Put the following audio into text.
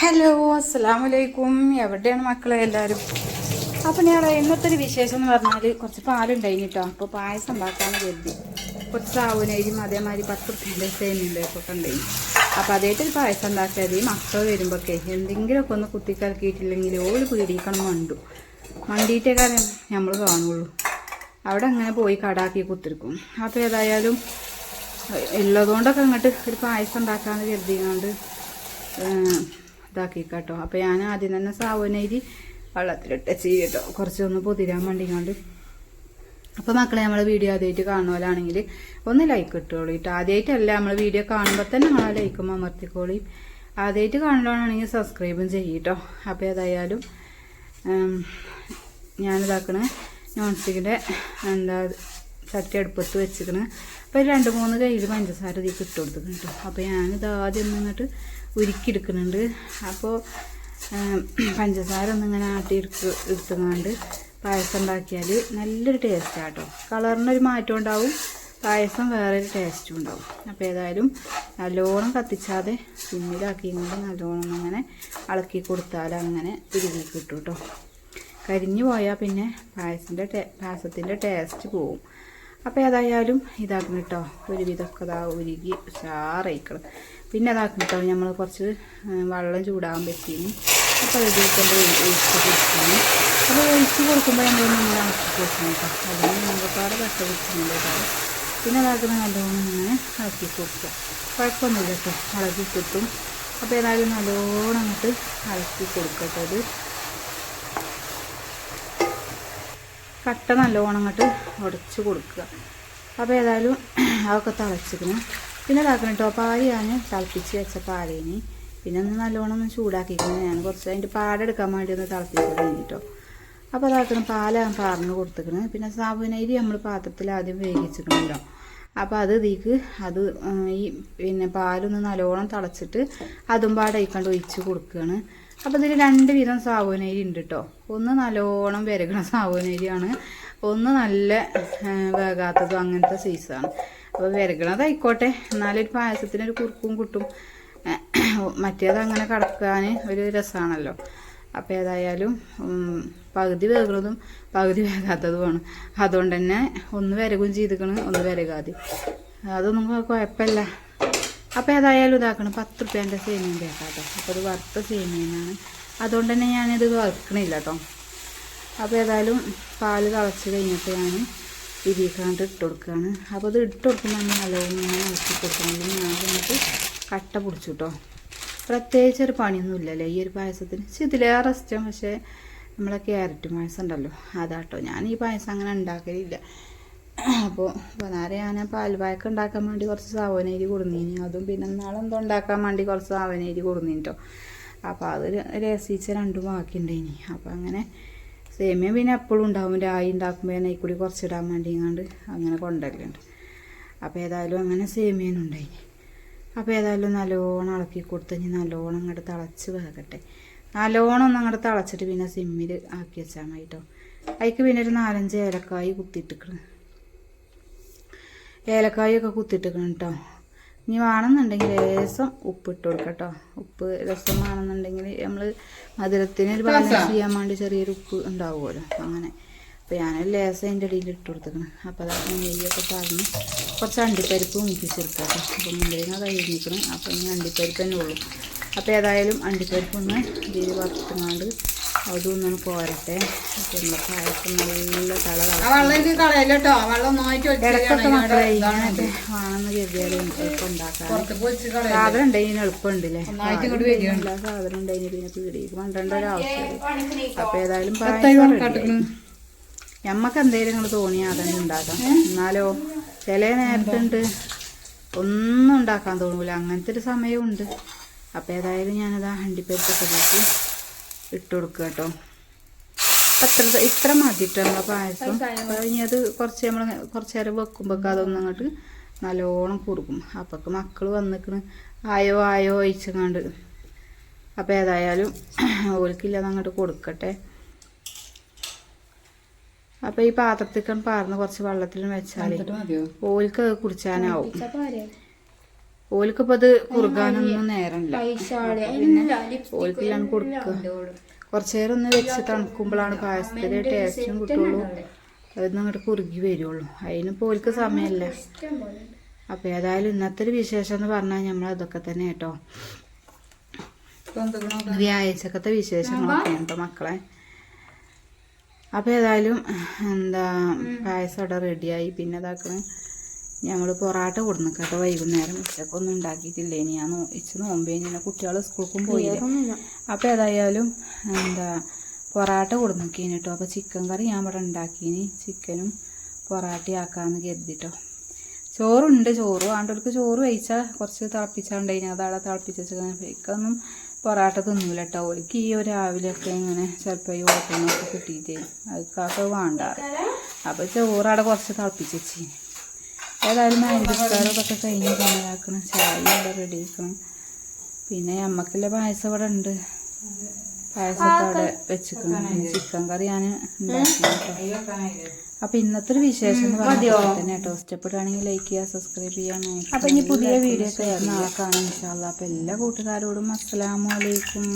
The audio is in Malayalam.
ഹലോ അസ്സാം വലൈക്കും എവിടെയാണ് മക്കളെ എല്ലാവരും അപ്പം ഞാൻ ഇന്നത്തെ ഒരു വിശേഷം എന്ന് പറഞ്ഞാൽ കുറച്ച് പാലുണ്ടായിന് കേട്ടോ അപ്പോൾ പായസം ഉണ്ടാക്കാമെന്ന് കരുതി. കുറച്ച് സാവുനരിയും അതേമാതിരി പത്ത് റുപ്യന്റെ ഉണ്ട് ഒക്കെ ഉണ്ടായി അപ്പോൾ അതേറ്റ് ഒരു പായസം ഉണ്ടാക്കിയത് ഈ മക്കൾ വരുമ്പോഴൊക്കെ എന്തെങ്കിലുമൊക്കെ ഒന്ന് കുത്തിക്കലക്കിയിട്ടില്ലെങ്കിൽ ഓര് പീടിക്കണം മണ്ടു. മണ്ടിയിട്ടേ കാര്യം നമ്മൾ കാണുള്ളൂ. അവിടെ അങ്ങനെ പോയി കടാക്കി കുത്തിരിക്കും. അപ്പോൾ ഏതായാലും ഉള്ളതുകൊണ്ടൊക്കെ അങ്ങോട്ട് ഒരു പായസം ഉണ്ടാക്കാമെന്ന് കരുതിയതുകൊണ്ട് ഇതാക്കി കേട്ടോ അപ്പോൾ ഞാൻ ആദ്യം തന്നെ സാവനരി വെള്ളത്തിലിട്ട് ചെയ്യട്ടോ കുറച്ചൊന്ന് പൊതിരാൻ വേണ്ടിങ്ങാണ്ട്. അപ്പോൾ മക്കളെ നമ്മളെ വീഡിയോ ആദ്യമായിട്ട് കാണുമല്ലാണെങ്കിൽ ഒന്ന് ലൈക്ക് ഇട്ടോളൂ കേട്ടോ ആദ്യമായിട്ടല്ല നമ്മളെ വീഡിയോ കാണുമ്പോൾ തന്നെ നമ്മളെ ലൈക്കും അമർത്തിക്കോളി. ആദ്യമായിട്ട് കാണുന്നതാണെങ്കിൽ സബ്സ്ക്രൈബും ചെയ്യട്ടോ അപ്പോൾ ഏതായാലും ഞാനിതാക്കണേ നോൺ സ്റ്റിക്കിന്റെ എന്താ ചട്ടി അടുപ്പത്ത് വെച്ചിക്കണ് അപ്പോൾ രണ്ട് മൂന്ന് കയ്യിൽ പഞ്ചസാര ഇതിൽ ഇട്ട് കൊടുത്തിട്ടുണ്ട് അപ്പോൾ ഞാനിത് ആദ്യം നിന്നിട്ട് ഉരുക്കിയെടുക്കുന്നുണ്ട്. അപ്പോൾ പഞ്ചസാര ഒന്നിങ്ങനെ ആട്ടി എടുത്ത് എടുത്തുകൊണ്ട് പായസം ഉണ്ടാക്കിയാൽ നല്ലൊരു ടേസ്റ്റാണ് കേട്ടോ. കളറിനൊരു മാറ്റം ഉണ്ടാവും പായസം വേറൊരു ടേസ്റ്റും ഉണ്ടാവും. അപ്പോൾ ഏതായാലും നല്ലോണം കത്തിച്ചാതെ സിമ്മിലാക്കിക്കൊണ്ട് നല്ലോണം അങ്ങനെ ഇളക്കി കൊടുത്താൽ അങ്ങനെ ഉരുകി കിട്ടും കേട്ടോ. കരിഞ്ഞു പോയാൽ പിന്നെ പായസത്തിന്റെ ടേ പായസത്തിന്റെ ടേസ്റ്റ് പോവും. അപ്പോൾ ഏതായാലും ഇതാക്കണം കേട്ടോ ഒരുവിധമൊക്കെ ഇതാ ഉരുകി ഉഷാറായിക്കണം. പിന്നെ അതാക്കും കേട്ടോ നമ്മൾ കുറച്ച് വെള്ളം ചൂടാകാൻ പറ്റീന് അപ്പോൾ ഇതിലേക്കൊണ്ട് ഒഴിച്ച് കൊടുക്കുന്നു അപ്പോൾ ഒഴിച്ച് കൊടുക്കുമ്പോൾ നമ്മൾ നമ്മൾ ഇളക്കി കൊടുക്കണം കേട്ടോ അതിന് നമുക്കവിടെ കട്ട പിടിച്ചിട്ടുണ്ട് കേട്ടോ പിന്നെ അതാക്കുന്ന നല്ലോണം ഇങ്ങനെ ഇളക്കി കൊടുക്കുക. കുഴപ്പമൊന്നുമില്ല കേട്ടോ ഇളക്കി കിട്ടും അപ്പോൾ ഏതായാലും നല്ലോണം അങ്ങോട്ട് ഇളക്കി കൊടുക്കട്ടോ അത് കട്ട നല്ലോണം അങ്ങോട്ട് ഉടച്ച് കൊടുക്കുക. അപ്പോൾ ഏതായാലും അതൊക്കെ തിളച്ചിക്കണം പിന്നെ ഇതാക്കണം കേട്ടോ പാൽ ഞാൻ തിളപ്പിച്ച് വെച്ച പാലേനി പിന്നെ ഒന്ന് നല്ലോണം ഒന്ന് ചൂടാക്കിക്കുന്നത് ഞാൻ കുറച്ച് അതിന്റെ പാടെടുക്കാൻ വേണ്ടി ഒന്ന് തിളപ്പിച്ച് കഴിഞ്ഞിട്ടോ. അപ്പോൾ അതാക്കണം പാൽ ഞാൻ പാർന്ന് കൊടുത്തിക്കണം പിന്നെ സാബുനരി നമ്മൾ പാത്രത്തിൽ ആദ്യം വേവിച്ചിട്ടുണ്ടല്ലോ. അപ്പോൾ അത് ഇതിക്ക് അത് ഈ പിന്നെ പാലൊന്ന് നല്ലോണം തിളച്ചിട്ട് അതും പാടയിക്കണ്ട് ഒഴിച്ച് കൊടുക്കുകയാണ്. അപ്പോൾ ഇതിൽ രണ്ട് വിധം സാബുനരി ഉണ്ട് കേട്ടോ ഒന്ന് നല്ലോണം വിരകണ സാബുനരിയാണ് ഒന്ന് നല്ല വേകാത്തതും അങ്ങനത്തെ സൈസാണ് അപ്പോൾ വിരകണതായിക്കോട്ടെ എന്നാലൊരു പായസത്തിനൊരു കുറുക്കും കിട്ടും മറ്റേത് അങ്ങനെ കടക്കാൻ ഒരു രസമാണല്ലോ അപ്പോൾ ഏതായാലും പകുതി വേകുന്നതും പകുതി വേകാത്തതുമാണ് അതുകൊണ്ട് തന്നെ ഒന്ന് വിരകും ചെയ്തിക്കണ് ഒന്ന് വിരകാതെ. അതൊന്നും കുഴപ്പമില്ല. അപ്പോൾ ഏതായാലും ഇതാക്കണം. പത്ത് റുപ്യേന്റെ സേമിയന്റെ കേട്ടോ അപ്പോൾ ഒരു വറുത്ത സേമിയനാണ് അതുകൊണ്ട് തന്നെ ഞാനിത് വറുക്കണില്ല കേട്ടോ അപ്പോൾ ഏതായാലും പാൽ തിളച്ച് കഴിഞ്ഞപ്പോൾ ഞാൻ ഇതിക്കാണ്ട് ഇട്ട് കൊടുക്കുകയാണ് അപ്പോൾ ഇത് ഇട്ട് കൊടുക്കുമ്പോൾ നമ്മൾ നല്ലോണം ഇങ്ങനെ ഇളക്കി ഞാൻ എന്നിട്ട് കട്ട പിടിച്ചു കേട്ടോ പ്രത്യേകിച്ച് ഒരു പണിയൊന്നും ഇല്ലല്ലേ ഈ ഒരു പായസത്തിന്. ഇതിലേറെ ഇഷ്ടം പക്ഷേ നമ്മളെ ക്യാരറ്റ് പായസം ഉണ്ടല്ലോ. അതാട്ടോ ഞാൻ ഈ പായസം അങ്ങനെ ഉണ്ടാക്കലില്ല. അപ്പോൾ പതിനാറ് ഞാൻ പാൽപായക്കം ഉണ്ടാക്കാൻ വേണ്ടി കുറച്ച് സാവനേരി കൊടുന്നീനി. അതും പിന്നെ നാളെന്തോ ഉണ്ടാക്കാൻ വേണ്ടി കുറച്ച് സാവനേരി കൊടുന്നീനി കേട്ടോ അപ്പോൾ അത് രസിച്ച രണ്ടും ബാക്കിയുണ്ടേനി അപ്പോൾ അങ്ങനെ സേമിയ പിന്നെ എപ്പോഴും ഉണ്ടാവും. രായി ഉണ്ടാക്കുമ്പോൾ ഞാൻ കൂടി കുറച്ചിടാൻ വേണ്ടി ഇങ്ങാണ്ട് അങ്ങനെ കൊണ്ടുവരലുണ്ട് അപ്പോൾ ഏതായാലും അങ്ങനെ സേമിയനുണ്ടായിനി അപ്പോൾ ഏതായാലും നല്ലോണം ഇളക്കി കൊടുത്ത് ഇനി നല്ലോണം അങ്ങോട്ട് തിളച്ച് വേകട്ടെ. നല്ലോണം ഒന്ന് അങ്ങോട്ട് തിളച്ചിട്ട് പിന്നെ സിമ്മിൽ ആക്കി വെച്ചാൽ മതി കേട്ടോ അതിക്ക് പിന്നെ ഒരു നാലഞ്ച് ഏലക്കായി കുത്തിയിട്ടിക്കണം. ഏലക്കായൊക്കെ കുത്തിയിട്ടിക്കണം കേട്ടോ. ഇനി വേണമെന്നുണ്ടെങ്കിൽ ലേസം ഉപ്പ് ഇട്ട് കൊടുക്കാം കേട്ടോ. ഉപ്പ് രസം വേണമെന്നുണ്ടെങ്കിൽ നമ്മൾ മധുരത്തിന് ഒരു ബാലൻസ് ചെയ്യാൻ വേണ്ടി ചെറിയൊരു ഉപ്പ് ഉണ്ടാവുമല്ലോ. അപ്പം അങ്ങനെ. അപ്പോൾ ഞാൻ ലേസം അതിന്റെ ഇടയിൽ ഇട്ട് കൊടുത്തേക്കണം. അപ്പോൾ അതൊക്കെ നെയ്യൊക്കെ പറഞ്ഞ് കുറച്ച് അണ്ടിപ്പരിപ്പ് മുക്കിച്ചെടുക്കാം കേട്ടോ. അപ്പം മുന്തിരിങ്ങ കഴിഞ്ഞിരിക്കണം അപ്പം ഇനി അണ്ടിപ്പരിപ്പ് തന്നെ ഉള്ളൂ. അപ്പോൾ ഏതായാലും അണ്ടിപ്പരിപ്പ് ഒന്ന് ഇതിൽ വറുത്തുങ്ങാണ്ട് അതും ഒന്ന് പോരട്ടെ. പിന്നെ പായസം നല്ല തള കളയല്ലോ വെള്ളം ഇടക്കൊക്കെ മക്കളെ വേണമെന്ന് എളുപ്പം ഉണ്ടാക്കാം സാധനം ഉണ്ടെങ്കിൽ എളുപ്പമുണ്ടല്ലേ? സാധനം ഉണ്ടെങ്കിൽ പിന്നെ പീടിക്ക് കൊണ്ടേണ്ട ഒരു ആവശ്യമില്ല. അപ്പൊ ഏതായാലും കാട്ടിക്കണ്? ഞമ്മക്ക് എന്തെങ്കിലും നിങ്ങൾ തോന്നിയാൽ അതന്നെ ഉണ്ടാക്കാം. എന്നാലോ ചില നേരത്തുണ്ട് ഒന്നും ഉണ്ടാക്കാൻ തോന്നൂല. അങ്ങനത്തെ ഒരു സമയമുണ്ട്. അപ്പൊ ഏതായാലും ഞാനത് ആ ഹണ്ടിപ്പരിപ്പൊക്കെ വെച്ച് ഇട്ട് കൊടുക്കുക കേട്ടോ. അത്ര ഇത്ര മതിട്ടോ നമ്മളെ പായസം. ഇനി അത് കുറച്ച് നമ്മൾ കുറച്ച് നേരം വെക്കുമ്പോൾ അതൊന്നും അങ്ങോട്ട് നല്ലോണം കുറുക്കും. അപ്പൊക്ക് മക്കൾ വന്നിക്കണ്. ആയോ ആയോ ഒഴിച്ചങ്ങാണ്ട് അപ്പം ഏതായാലും ഓൽക്കില്ലാതെ അങ്ങോട്ട് കൊടുക്കട്ടെ. അപ്പം ഈ പാത്രത്തിക്കാൻ പാർന്ന് കുറച്ച് വെള്ളത്തിൽ വെച്ചാൽ ഓൽക്ക് അത് കുടിച്ചാനാവും. ഓൽക്കിപ്പോ അത് കുറുകാനൊന്നും നേരമില്ല. പിന്നെ ഓൽക്കില്ലാണ് കൊടുക്കുക കുറച്ചു നേരം ഒന്ന് വെച്ച് തണുക്കുമ്പോഴാണ് പായസത്തിന്റെ ടേസ്റ്റും കിട്ടുള്ളൂ. അതൊന്നും അങ്ങോട്ട് കുറുകി വരുള്ളൂ. അതിനിപ്പോൾ ഓൽക്ക് സമയമല്ല അപ്പൊ ഏതായാലും ഇന്നത്തെ ഒരു വിശേഷം എന്ന് പറഞ്ഞാൽ നമ്മൾ അതൊക്കെ തന്നെ കേട്ടോ. വ്യാഴ്ചക്കത്തെ വിശേഷങ്ങളൊക്കെ കേട്ടോ മക്കളെ. അപ്പൊ ഏതായാലും എന്താ പായസം അവിടെ റെഡിയായി പിന്നെ ഇതാക്കണ. ഞങ്ങൾ പൊറാട്ട കൊടുന്നു കേട്ടോ വൈകുന്നേരം. ഉച്ചക്കൊന്നും ഉണ്ടാക്കിയിട്ടില്ല. ഇനി ഞാൻ ഇച്ച് നോമ്പേ ഇങ്ങനെ കുട്ടികൾ സ്കൂൾക്കും പോയി അപ്പൊ ഏതായാലും എന്താ പൊറാട്ട കൊടുന്നൊക്കേന് കേട്ടോ. അപ്പൊ ചിക്കൻ കറി ഞാൻ ഇവിടെ ഉണ്ടാക്കിന് ചിക്കനും പൊറാട്ടയാക്കാന്ന് കരുതിട്ടോ. ചോറുണ്ട് ചോറ്. വേണ്ടവർക്ക് ചോറ് കഴിച്ചാൽ കുറച്ച് തിളപ്പിച്ചാണ്ടായിരുന്നു അതാളെ തിളപ്പിച്ച ഇക്കൊന്നും പൊറാട്ട തിന്നൂല കേട്ടോ. ഓർക്ക് ഈ ഒരു രാവിലെയൊക്കെ ഇങ്ങനെ ചിലപ്പോൾ ഈ ഓട്ടമൊക്കെ കിട്ടിയിട്ടേ. അതൊക്കെ വേണ്ട അപ്പോൾ ചോറ് അവിടെ കുറച്ച് തിളപ്പിച്ച് വെച്ചി ഏതായാലും അരിസ്കാരൊക്കെ കഴിഞ്ഞ് പണിതാക്കണം ചായ ഇവിടെ റെഡി ആക്കണം. പിന്നെ അമ്മക്കുള്ള പായസം ഇവിടെ ഉണ്ട്. പായസമൊക്കെ അവിടെ വെച്ചിക്കണം ചിക്കൻ കറി ഞാൻ അപ്പൊ ഇന്നത്തെ ഒരു വിശേഷം എന്ന് പറഞ്ഞാൽ തന്നെ കേട്ടോ. ഇഷ്ടപ്പെടുകയാണെങ്കിൽ ലൈക്ക് ചെയ്യുക സബ്സ്ക്രൈബ് ചെയ്യാൻ അപ്പൊ ഇനി പുതിയ വീഡിയോ ഒക്കെ നാളെ കാണാം ഇൻഷാല്ല അപ്പൊ എല്ലാ കൂട്ടുകാരോടും അസ്സലാമു അലൈക്കും.